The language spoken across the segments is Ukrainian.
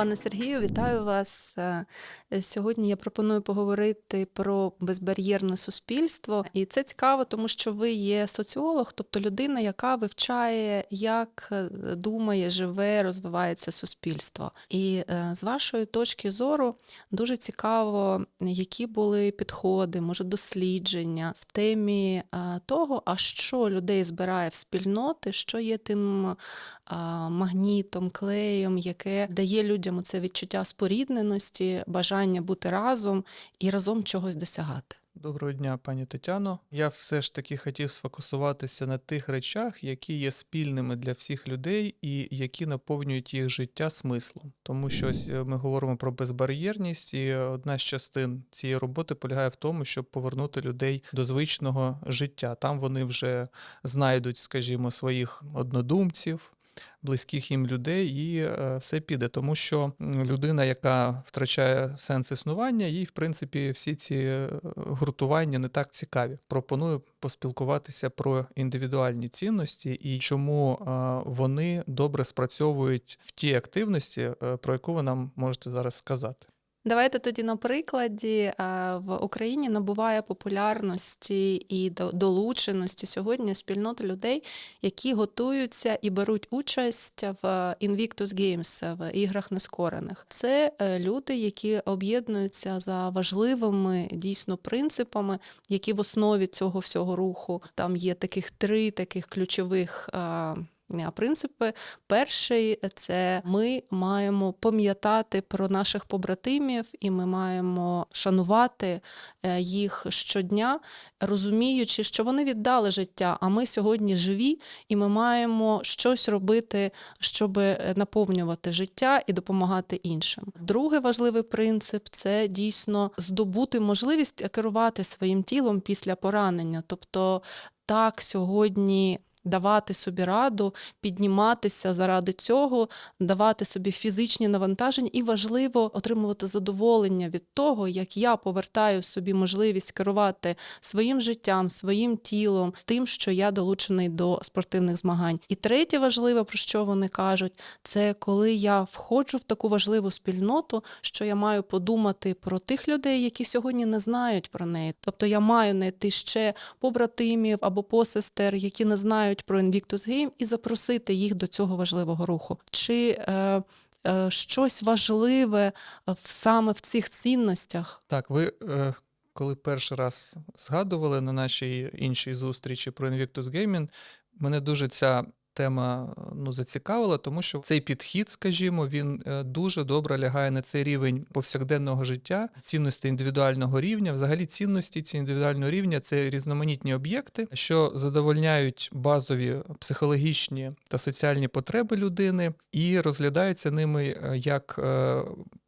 Пане Сергію, вітаю вас. Е, Сьогодні я пропоную поговорити про безбар'єрне суспільство. І це цікаво, тому що ви є соціолог, тобто людина, яка вивчає, як е, думає, живе, розвивається суспільство. І е, з вашої точки зору дуже цікаво, які були підходи, може, дослідження в темі е, того, а що людей збирає в спільноти, що є тим магнітом, клеєм, яке дає людям це відчуття спорідненості, бажання бути разом і разом чогось досягати. Доброго дня, пані Тетяно. Я все ж таки хотів сфокусуватися на тих речах, які є спільними для всіх людей і які наповнюють їх життя смислом. Тому що ось е, ми говоримо про безбар'єрність, і одна з частин цієї роботи полягає в тому, щоб повернути людей до звичного життя. Там вони вже знайдуть, скажімо, своїх однодумців. Близьких їм людей, і е, все піде, тому що людина, яка втрачає сенс існування, їй, в принципі, всі ці е, гуртування не так цікаві. Пропоную поспілкуватися про індивідуальні цінності і чому е, вони добре спрацьовують в тій активності, про яку ви нам можете зараз сказати. Давайте тоді на прикладі е, в Україні набуває популярності і до- долученості сьогодні спільнота людей, які готуються і беруть участь в Invictus Games, в іграх нескорених. Це е, люди, які об'єднуються за важливими дійсно принципами, які в основі цього всього руху. Там є таких три таких ключових. Е, е, Принципи перший це ми маємо пам'ятати про наших побратимів, і ми маємо шанувати е, їх щодня, розуміючи, що вони віддали життя, а ми сьогодні живі, і ми маємо щось робити, щоб наповнювати життя і допомагати іншим. Другий важливий принцип це дійсно здобути можливість керувати своїм тілом після поранення. Тобто так сьогодні. Давати собі раду, підніматися заради цього, давати собі фізичні навантаження, і важливо отримувати задоволення від того, як я повертаю собі можливість керувати своїм життям, своїм тілом, тим, що я долучений до спортивних змагань. І третє важливе, про що вони кажуть, це коли я входжу в таку важливу спільноту, що я маю подумати про тих людей, які сьогодні не знають про неї. Тобто я маю знайти ще побратимів або посестер, які не знають про Invictus Game, і запросити їх до цього важливого руху. Чи е, е, щось важливе е, в- саме в цих цінностях? Так, ви е, коли перший раз згадували на нашій іншій зустрічі про Invictus Gaming, мене дуже ця тема ну, зацікавила, тому що цей підхід, скажімо, він е, дуже добре лягає на цей рівень повсякденного життя, цінності індивідуального рівня. Взагалі, цінності ці індивідуального рівня це різноманітні об'єкти, що задовольняють базові психологічні та соціальні потреби людини і розглядаються ними е, як е,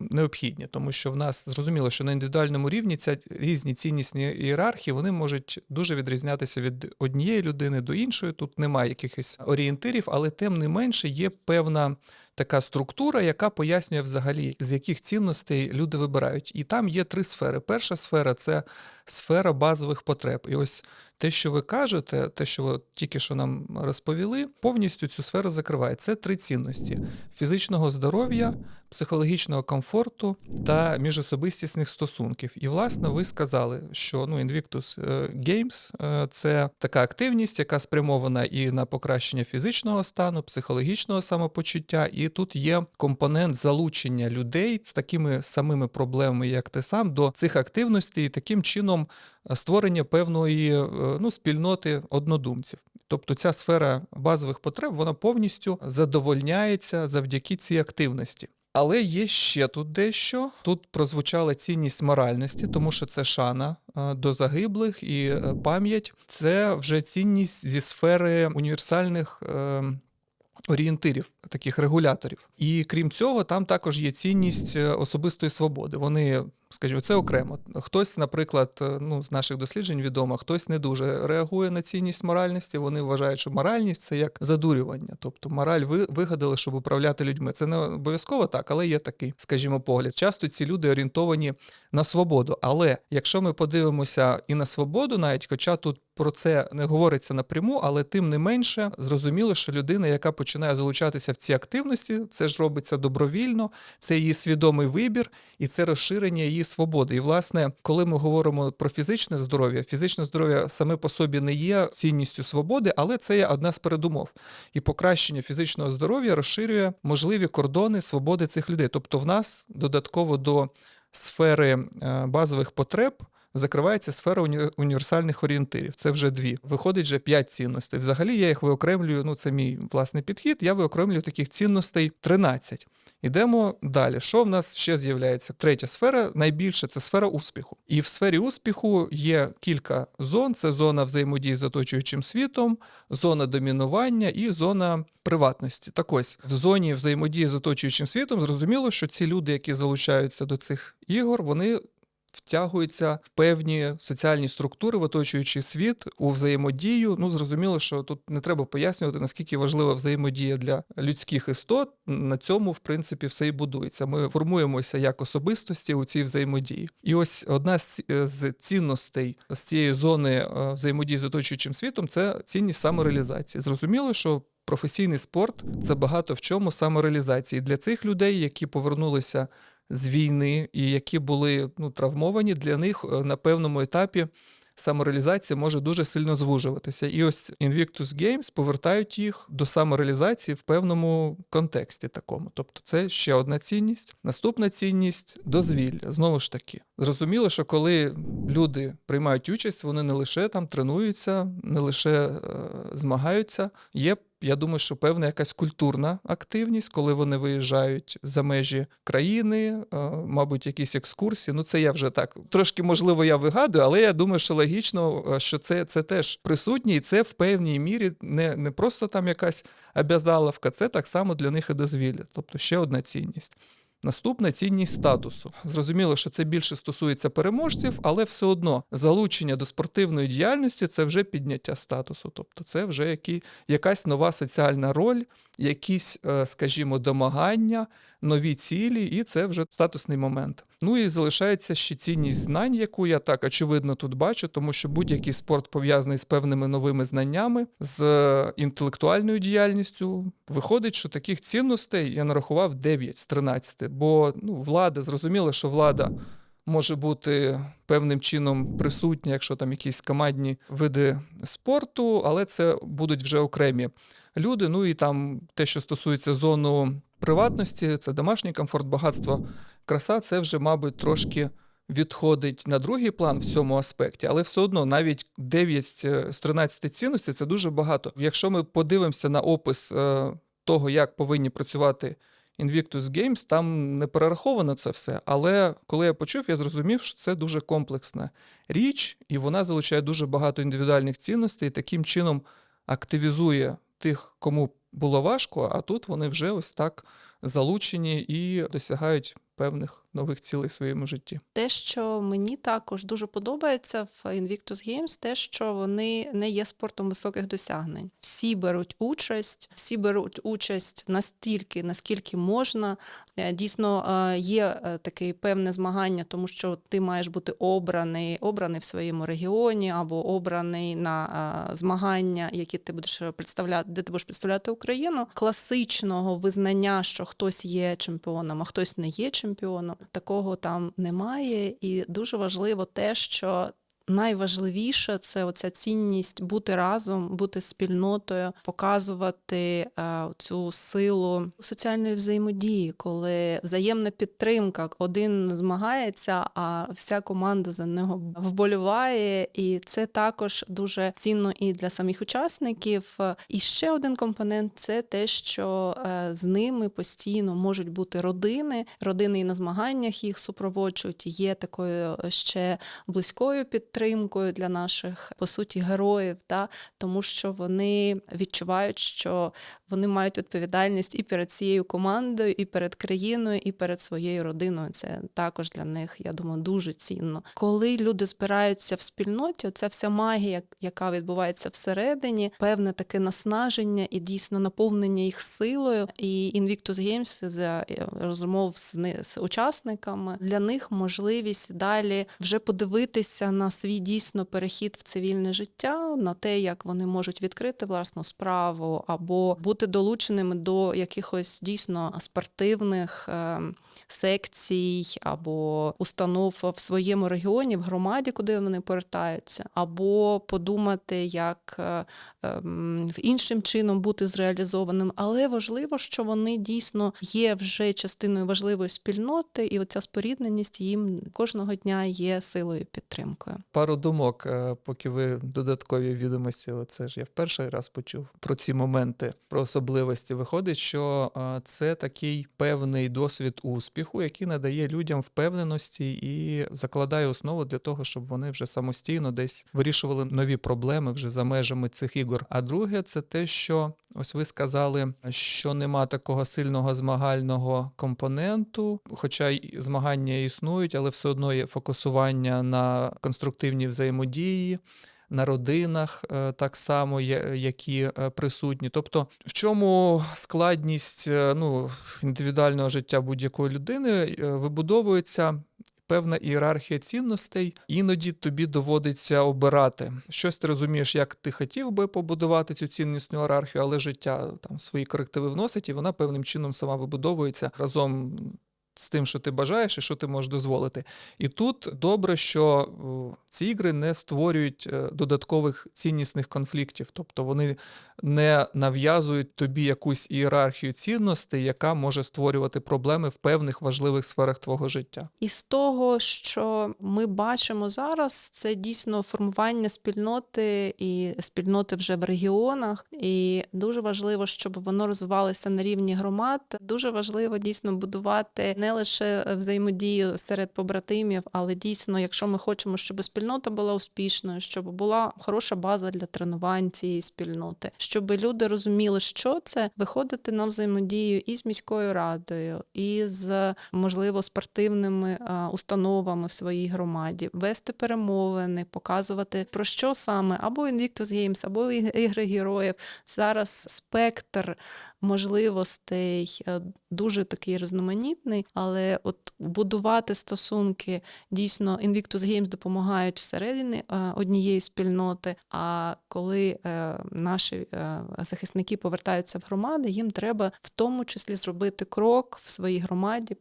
необхідні, тому що в нас зрозуміло, що на індивідуальному рівні ця різні ціннісні ієрархії вони можуть дуже відрізнятися від однієї людини до іншої. Тут немає якихось орієнтирів, але тим не менше є певна. Така структура, яка пояснює взагалі, з яких цінностей люди вибирають. І там є три сфери. Перша сфера це сфера базових потреб. І ось те, що ви кажете, те, що ви тільки що нам розповіли, повністю цю сферу закриває. Це три цінності: фізичного здоров'я, психологічного комфорту та міжособистісних стосунків. І, власне, ви сказали, що ну, Invictus е, Games е, це така активність, яка спрямована і на покращення фізичного стану, психологічного самопочуття, і тут є компонент залучення людей з такими самими проблемами, як ти сам, до цих активностей, і таким чином створення певної е, ну, спільноти однодумців. Тобто ця сфера базових потреб вона повністю задовольняється завдяки цій активності. Але є ще тут дещо. Тут прозвучала цінність моральності, тому що це шана е, до загиблих і е, пам'ять. Це вже цінність зі сфери універсальних. Орієнтирів, таких регуляторів. І крім цього, там також є цінність особистої свободи. Вони Скажімо, це окремо. Хтось, наприклад, е, ну, з наших досліджень відомо, хтось не дуже реагує на цінність моральності. Вони вважають, що моральність це як задурювання. Тобто мораль ви вигадали, щоб управляти людьми. Це не обов'язково так, але є такий, скажімо, погляд. Часто ці люди орієнтовані на свободу. Але якщо ми подивимося і на свободу, навіть хоча тут про це не говориться напряму, але тим не менше зрозуміло, що людина, яка починає залучатися в ці активності, це ж робиться добровільно, це її свідомий вибір і це розширення її свободи. І власне, коли ми говоримо про фізичне здоров'я, фізичне здоров'я саме по собі не є цінністю свободи, але це є одна з передумов. І покращення фізичного здоров'я розширює можливі кордони свободи цих людей. Тобто, в нас додатково до сфери е, базових потреб. Закривається сфера уні- універсальних орієнтирів. Це вже дві. Виходить вже п'ять цінностей. Взагалі я їх виокремлюю. Ну, це мій власний підхід. Я виокремлюю таких цінностей 13. Ідемо далі. Що в нас ще з'являється? Третя сфера найбільша це сфера успіху. І в сфері успіху є кілька зон: це зона взаємодії з оточуючим світом, зона домінування і зона приватності. Так ось в зоні взаємодії з оточуючим світом зрозуміло, що ці люди, які залучаються до цих ігор, вони втягуються в певні соціальні структури в оточуючий світ у взаємодію. Ну зрозуміло, що тут не треба пояснювати, наскільки важлива взаємодія для людських істот. На цьому, в принципі, все і будується. Ми формуємося як особистості у цій взаємодії. І ось одна з цінностей з цієї зони е, взаємодії з оточуючим світом це цінність самореалізації. Зрозуміло, що професійний спорт це багато в чому самореалізації. Для цих людей, які повернулися з війни і які були ну, травмовані, для них е, на певному етапі самореалізація може дуже сильно звужуватися. І ось Invictus Games повертають їх до самореалізації в певному контексті такому. Тобто це ще одна цінність. Наступна цінність дозвілля. Знову ж таки, зрозуміло, що коли люди приймають участь, вони не лише там тренуються, не лише е, змагаються. Є я думаю, що певна якась культурна активність, коли вони виїжджають за межі країни, е, мабуть, якісь екскурсії. Ну, це я вже так трошки, можливо, я вигадую, але я думаю, що логічно, е, що це, це теж присутнє, і це в певній мірі не, не просто там якась обязаловка, це так само для них і дозвілля. Тобто ще одна цінність. Наступна цінність статусу. Зрозуміло, що це більше стосується переможців, але все одно залучення до спортивної діяльності це вже підняття статусу. Тобто це вже які, якась нова соціальна роль, якісь, е, скажімо, домагання, нові цілі, і це вже статусний момент. Ну і залишається ще цінність знань, яку я так очевидно тут бачу, тому що будь-який спорт пов'язаний з певними новими знаннями, з е, інтелектуальною діяльністю. Виходить, що таких цінностей я нарахував 9 з 13, бо ну, влада, зрозуміло, що влада. Може бути певним чином присутня, якщо там якісь командні види спорту, але це будуть вже окремі люди. Ну і там те, що стосується зону приватності, це домашній комфорт, багатство, краса, це вже, мабуть, трошки відходить на другий план в цьому аспекті, але все одно навіть 9 з 13 цінностей це дуже багато. Якщо ми подивимося на опис е, того, як повинні працювати Invictus Games, там не перераховано це все. Але коли я почув, я зрозумів, що це дуже комплексна річ, і вона залучає дуже багато індивідуальних цінностей, і таким чином активізує тих, кому було важко, а тут вони вже ось так залучені і досягають певних нових цілей в своєму житті. Те, що мені також дуже подобається в Invictus Games, те, що вони не є спортом високих досягнень. Всі беруть участь, всі беруть участь настільки, наскільки можна. Е, Дійсно, е, є е, таке певне змагання, тому що ти маєш бути обраний, обраний в своєму регіоні або обраний на змагання, які ти будеш представляти, де ти будеш представляти Україну. Класичного визнання, що хтось є чемпіоном, а хтось не є чемпіоном, такого там немає. І дуже важливо те, що найважливіше це оця цінність бути разом, бути спільнотою, показувати е, цю силу соціальної взаємодії, коли взаємна підтримка, один змагається, а вся команда за нього вболіває. І це також дуже цінно і для самих учасників. І ще один компонент це те, що е, з ними постійно можуть бути родини. Родини і на змаганнях їх супроводжують. Є такою ще близькою підтримкою. Підтримкою для наших по суті героїв, да, тому що вони відчувають, що вони мають відповідальність і перед цією командою, і перед країною, і перед своєю родиною. Це також для них, я думаю, дуже цінно. Коли люди збираються в спільноті, це вся магія, яка відбувається всередині, певне таке наснаження і дійсно наповнення їх силою. І Invictus Games за е, розмов з, з учасниками для них можливість далі вже подивитися на свій дійсно перехід в цивільне життя, на те, як вони можуть відкрити власну справу або бути долученими до якихось дійсно спортивних. е, Секцій або установ в своєму регіоні, в громаді, куди вони повертаються, або подумати, як е, ем, іншим чином бути зреалізованим. Але важливо, що вони дійсно є вже частиною важливої спільноти, і оця спорідненість їм кожного дня є силою підтримкою. Пару думок, е, поки ви додаткові відомості, оце ж я в перший раз почув про ці моменти, про особливості. Виходить, що е, це такий певний досвід успіху, який надає людям впевненості і закладає основу для того, щоб вони вже самостійно десь вирішували нові проблеми вже за межами цих ігор. А друге, це те, що ось ви сказали, що нема такого сильного змагального компоненту, хоча змагання існують, але все одно є фокусування на конструктивній взаємодії. На родинах е, так само, які е, присутні. Тобто, в чому складність е, ну, індивідуального життя будь-якої людини вибудовується певна ієрархія цінностей, іноді тобі доводиться обирати. Щось ти розумієш, як ти хотів би побудувати цю ціннісну ієрархію, але життя там свої корективи вносить, і вона певним чином сама вибудовується разом. З тим, що ти бажаєш і що ти можеш дозволити. І тут добре, що о, ці ігри не створюють е, додаткових ціннісних конфліктів, тобто вони не нав'язують тобі якусь ієрархію цінностей, яка може створювати проблеми в певних важливих сферах твого життя. І з того, що ми бачимо зараз, це дійсно формування спільноти і спільноти вже в регіонах. І дуже важливо, щоб воно розвивалося на рівні громад. Дуже важливо дійсно будувати не лише взаємодію серед побратимів, але дійсно, якщо ми хочемо, щоб спільнота була успішною, щоб була хороша база для тренувань цієї спільноти, щоб люди розуміли, що це виходити на взаємодію і з міською радою, і з можливо спортивними е, установами в своїй громаді, вести перемовини, показувати про що саме або Invictus Games, або ігри героїв. Зараз спектр можливостей е, дуже такий різноманітний, але от будувати стосунки дійсно Invictus Games допомагають всередині е, однієї спільноти. А коли е, наші захисники повертаються в громади, їм треба в тому числі зробити крок в своїй громаді,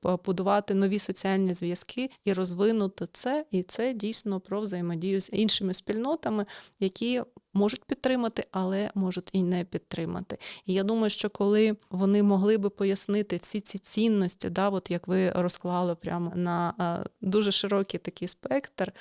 побудувати нові соціальні зв'язки і розвинути це. І це дійсно про взаємодію з іншими спільнотами, які можуть підтримати, але можуть і не підтримати. І я думаю, що коли вони могли би пояснити всі ці цінності, да, от як ви розклали прямо на е, дуже широкий такий спектр.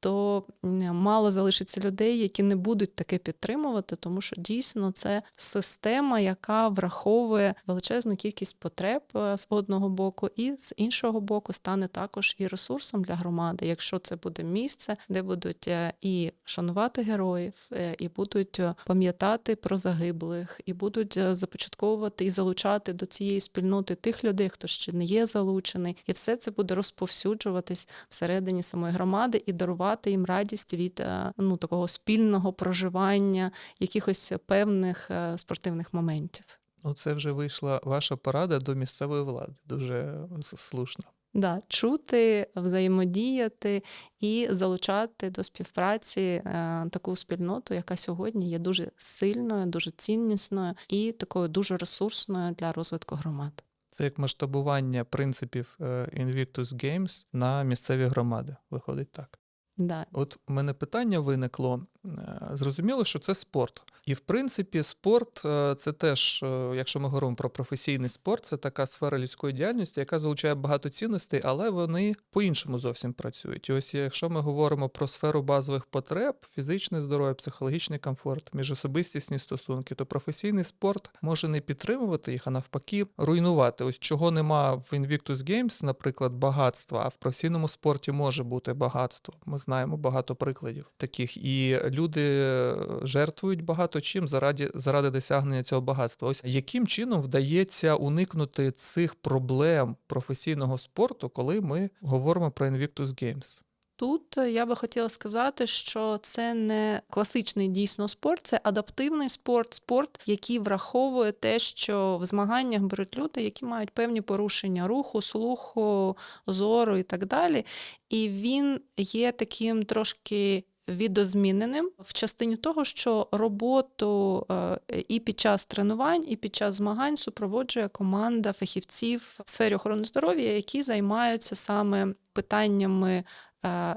То мало залишиться людей, які не будуть таке підтримувати, тому що дійсно це система, яка враховує величезну кількість потреб е, з одного боку, і з іншого боку стане також і ресурсом для громади, якщо це буде місце, де будуть е, і шанувати героїв, е, і будуть пам'ятати про загиблих, і будуть започатковувати і залучати до цієї спільноти тих людей, хто ще не є залучений, і все це буде розповсюджуватись всередині самої громади і дарувати їм радість від е, ну такого спільного проживання якихось певних е, спортивних моментів. Ну, це вже вийшла ваша порада до місцевої влади. Дуже с- слушно. Да, чути, взаємодіяти і залучати до співпраці е, таку спільноту, яка сьогодні є дуже сильною, дуже ціннісною і такою дуже ресурсною для розвитку громад. Це як масштабування принципів е, Invictus Games на місцеві громади. Виходить так. Да. От у мене питання виникло: е, зрозуміло, що це спорт. І в принципі, спорт е, це теж, е, якщо ми говоримо про професійний спорт, це така сфера людської діяльності, яка залучає багато цінностей, але вони по-іншому зовсім працюють. І ось якщо ми говоримо про сферу базових потреб, фізичне здоров'я, психологічний комфорт, міжособистісні стосунки, то професійний спорт може не підтримувати їх, а навпаки, руйнувати. Ось чого нема в Invictus Games, наприклад, багатства, а в професійному спорті може бути багатство. Ми знаємо багато прикладів таких. І люди е, жертвують багато чим заради, заради досягнення цього багатства. Ось яким чином вдається уникнути цих проблем професійного спорту, коли ми говоримо про Invictus Games? Тут е, я би хотіла сказати, що це не класичний дійсно спорт, це адаптивний спорт, спорт, який враховує те, що в змаганнях беруть люди, які мають певні порушення руху, слуху, зору і так далі. І він є таким трошки. Відозміненим в частині того, що роботу е, і під час тренувань, і під час змагань супроводжує команда фахівців в сфері охорони здоров'я, які займаються саме питаннями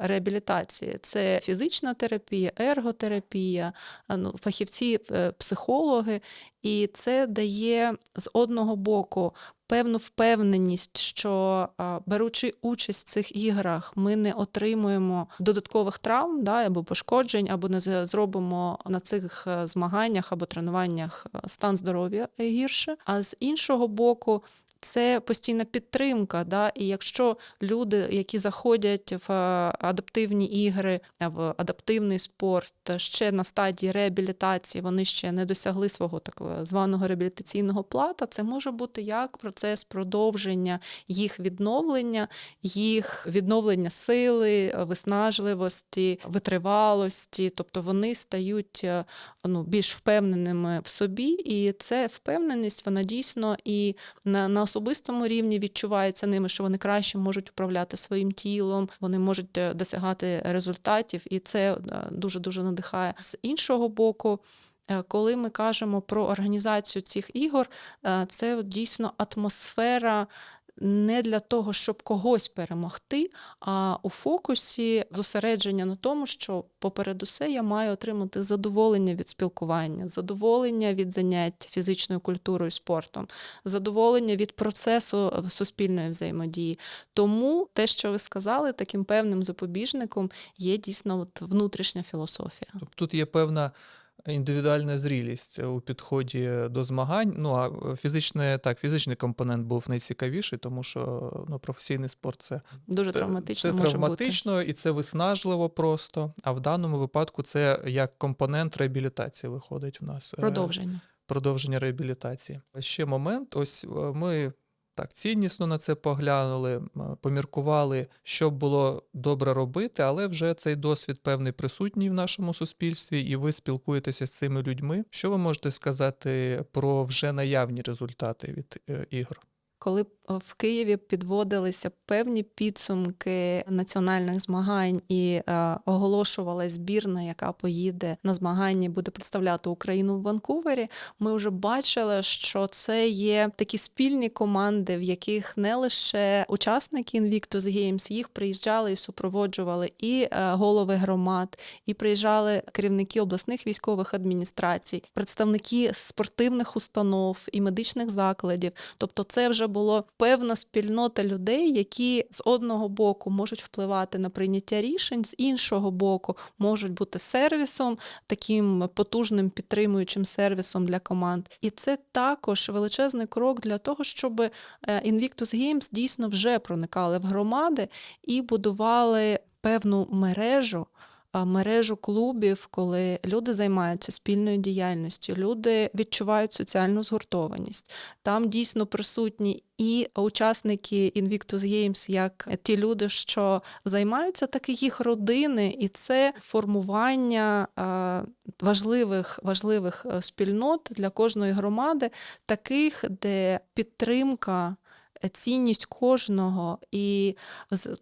реабілітації. Це фізична терапія, ерготерапія, е, ну, фахівці, е, психологи, і це дає з одного боку певну впевненість, що е, беручи участь в цих іграх, ми не отримуємо додаткових травм да, або пошкоджень, або не зробимо на цих е, змаганнях або тренуваннях е, стан здоров'я гірше. А з іншого боку, це постійна підтримка. Да? І якщо люди, які заходять в е, адаптивні ігри, е, в адаптивний спорт, е, ще на стадії реабілітації, вони ще не досягли свого так званого реабілітаційного плата, це може бути як процес продовження їх відновлення, їх відновлення сили, виснажливості, витривалості, тобто вони стають ну, більш впевненими в собі, і це впевненість, вона дійсно і на, на особистому рівні відчувається ними, що вони краще можуть управляти своїм тілом, вони можуть е, досягати результатів, і це дуже дуже надихає. З іншого боку. е, Коли ми кажемо про організацію цих ігор, е, це дійсно атмосфера не для того, щоб когось перемогти, а у фокусі зосередження на тому, що поперед усе я маю отримати задоволення від спілкування, задоволення від занять фізичною культурою спортом, задоволення від процесу е, суспільної взаємодії. Тому те, що ви сказали, таким певним запобіжником є дійсно от внутрішня філософія. Тобто тут є певна індивідуальна зрілість у підході до змагань. Ну а фізичне, так, фізичний компонент був найцікавіший, тому що ну, професійний спорт це Дуже травматично Це може бути. і це виснажливо просто. А в даному випадку це як компонент реабілітації виходить в нас. е, Продовження. Продовження реабілітації. Ще момент. Ось е, ми так ціннісно на це поглянули, поміркували, що було добре робити, але вже цей досвід певний присутній в нашому суспільстві, і ви спілкуєтеся з цими людьми. Що ви можете сказати про вже наявні результати від е, ігор? коли в Києві підводилися певні підсумки національних змагань і е, оголошувала збірна, яка поїде на змагання, буде представляти Україну в Ванкувері. Ми вже бачили, що це є такі спільні команди, в яких не лише учасники Invictus Games, їх приїжджали і супроводжували і е, голови громад, і приїжджали керівники обласних військових адміністрацій, представники спортивних установ і медичних закладів. Тобто, це вже було певна спільнота людей, які з одного боку можуть впливати на прийняття рішень, з іншого боку можуть бути сервісом, таким потужним підтримуючим сервісом для команд. І це також величезний крок для того, щоб е, Invictus Games дійсно вже проникали в громади і будували певну мережу. Мережу клубів, коли люди займаються спільною діяльністю, люди відчувають соціальну згуртованість. Там дійсно присутні і учасники Invictus Games, як ті люди, що займаються, так і їх родини, і це формування важливих, важливих е, спільнот для кожної громади, таких, де підтримка. Цінність кожного і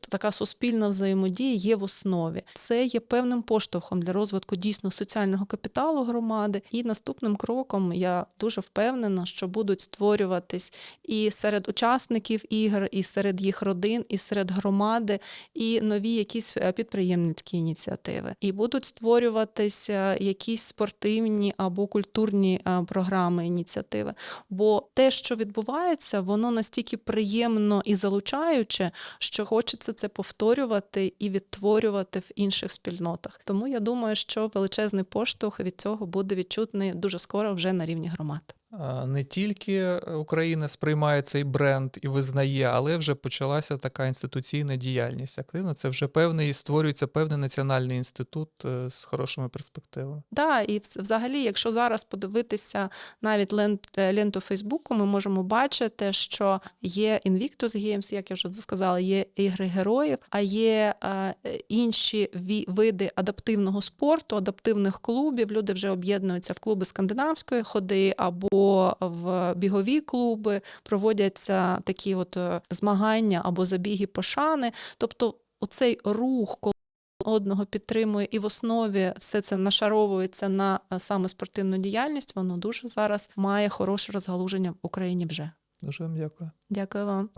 така суспільна взаємодія є в основі. Це є певним поштовхом для розвитку дійсно соціального капіталу громади. І наступним кроком я дуже впевнена, що будуть створюватись і серед учасників ігор, і серед їх родин, і серед громади, і нові якісь е, підприємницькі ініціативи. І будуть створюватися якісь спортивні або культурні е, програми, ініціативи. Бо те, що відбувається, воно настільки приємно і залучаюче, що хочеться це повторювати і відтворювати в інших спільнотах. Тому я думаю, що величезний поштовх від цього буде відчутний дуже скоро вже на рівні громад. Не тільки Україна сприймає цей бренд і визнає, але вже почалася така інституційна діяльність активно. Це вже певний створюється певний національний інститут е, з хорошими перспективами. Да, і взагалі, якщо зараз подивитися навіть е, ленту Фейсбуку, ми можемо бачити, що є Invictus Games, як я вже сказала, є ігри героїв, а є е, інші види адаптивного спорту, адаптивних клубів. Люди вже об'єднуються в клуби скандинавської ходи або в бігові клуби, проводяться такі от е, змагання або забіги пошани. Тобто, оцей рух, коли одного підтримує, і в основі все це нашаровується на е, саме спортивну діяльність. Воно дуже зараз має хороше розгалуження в Україні вже. Дуже вам дякую. Дякую вам.